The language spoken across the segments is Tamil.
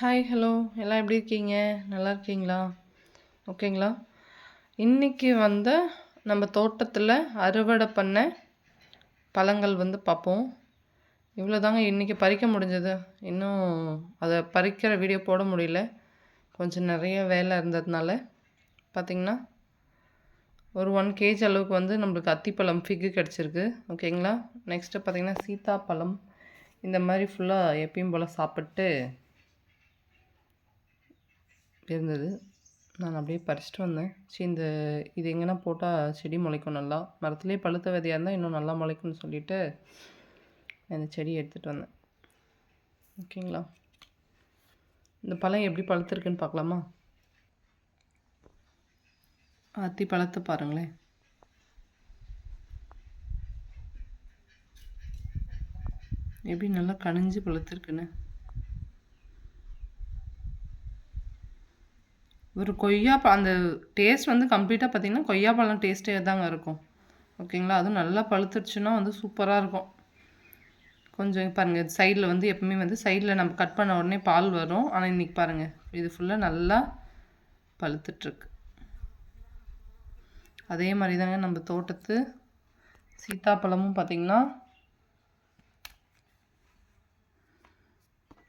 ஹாய் ஹலோ எல்லாம் எப்படி இருக்கீங்க? நல்லா இருக்கீங்களா? ஓகேங்களா? இன்றைக்கி வந்து நம்ம தோட்டத்தில் அறுவடை பண்ண பழங்கள் வந்து பார்ப்போம். இவ்வளோ தாங்க இன்றைக்கி பறிக்க முடிஞ்சது. இன்னும் அதை பறிக்கிற வீடியோ போட முடியல. கொஞ்சம் நிறைய வேலை இருந்ததுனால. பார்த்திங்கன்னா ஒரு ஒன் கேஜ் அளவுக்கு வந்து நம்மளுக்கு அத்திப்பழம் ஃபிக்கு கிடச்சிருக்கு. ஓகேங்களா? நெக்ஸ்ட்டு பார்த்திங்கன்னா சீத்தாப்பழம். இந்த மாதிரி ஃபுல்லாக எப்பயும் போல் சாப்பிட்டு இருந்தது. நான் அப்படியே பறிச்சிட்டு வந்தேன். சரி இந்த இது எங்கன்னா போட்டால் செடி முளைக்கும் நல்லா. மரத்துலேயே பழுத்த விதையாக இருந்தால் இன்னும் நல்லா முளைக்கும்னு சொல்லிவிட்டு இந்த செடி எடுத்துகிட்டு வந்தேன். ஓகேங்களா? இந்த பழம் எப்படி பழுத்துருக்குன்னு பார்க்கலாமா? அத்தி பழத்தை பாருங்களேன். எப்படி நல்லா கனிஞ்சு பழுத்துருக்குன்னு. ஒரு கொய்யா அந்த டேஸ்ட் வந்து கம்ப்ளீட்டாக பார்த்திங்கன்னா கொய்யாப்பழம் டேஸ்ட்டே தாங்க இருக்கும். ஓகேங்களா அதுவும் நல்லா பழுத்துருச்சுன்னா வந்து சூப்பராக இருக்கும். கொஞ்சம் பாருங்கள் சைடில் வந்து எப்பவுமே வந்து சைடில் நம்ம கட் பண்ண உடனே பால் வரும். ஆனால் இன்றைக்கி பாருங்கள் இது ஃபுல்லாக நல்லா பழுத்துட்ருக்கு. அதே மாதிரி தாங்க நம்ம தோட்டத்து சீத்தாப்பழமும் பார்த்திங்கன்னா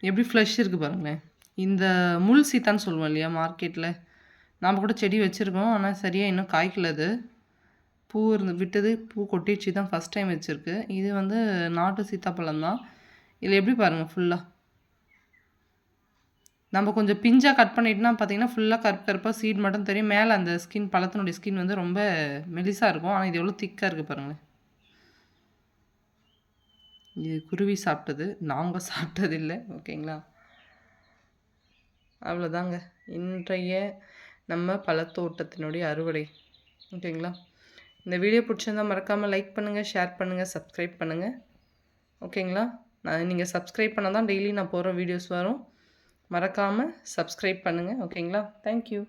எப்படி ஃப்ளஷ் இருக்குது பாருங்களேன். இந்த முள் சீத்தான்னு சொல்லுவோம் இல்லையா மார்க்கெட்டில் நாம் கூட செடி வச்சுருக்கோம் ஆனால் சரியாக இன்னும் காய்க்கல அது. பூ இருந்து விட்டது பூ கொட்டிடுச்சு தான் ஃபஸ்ட் டைம் வச்சுருக்கு. இது வந்து நாட்டு சீத்தாப்பழம் தான். இதில் எப்படி பாருங்கள் ஃபுல்லாக நம்ம கொஞ்சம் பிஞ்சாக கட் பண்ணிட்டுனா பார்த்தீங்கன்னா ஃபுல்லாக கருப்பு கருப்பாக சீட் மட்டும் தெரியும். மேலே அந்த ஸ்கின் பழத்தினுடைய ஸ்கின் வந்து ரொம்ப மெலிசாக இருக்கும். ஆனால் இது எவ்வளோ திக்காக இருக்குது பாருங்களேன். இது குருவி சாப்பிட்டது நாங்கள் சாப்பிட்டது இல்லை ஓகேங்களா அவ்வளோதாங்க. இன்றைய நம்ம பழத்தோட்டத்தினுடைய அறுவடை. ஓகேங்களா? இந்த வீடியோ பிடிச்சிருந்தால் மறக்காமல் லைக் பண்ணுங்கள் ஷேர் பண்ணுங்கள் சப்ஸ்கிரைப் பண்ணுங்கள் ஓகேங்களா? நான் நீங்கள் சப்ஸ்கிரைப் பண்ணால் தான் டெய்லி நான் போகிற வீடியோஸ் வரும். மறக்காமல் சப்ஸ்கிரைப் பண்ணுங்கள் ஓகேங்களா? தேங்க்யூ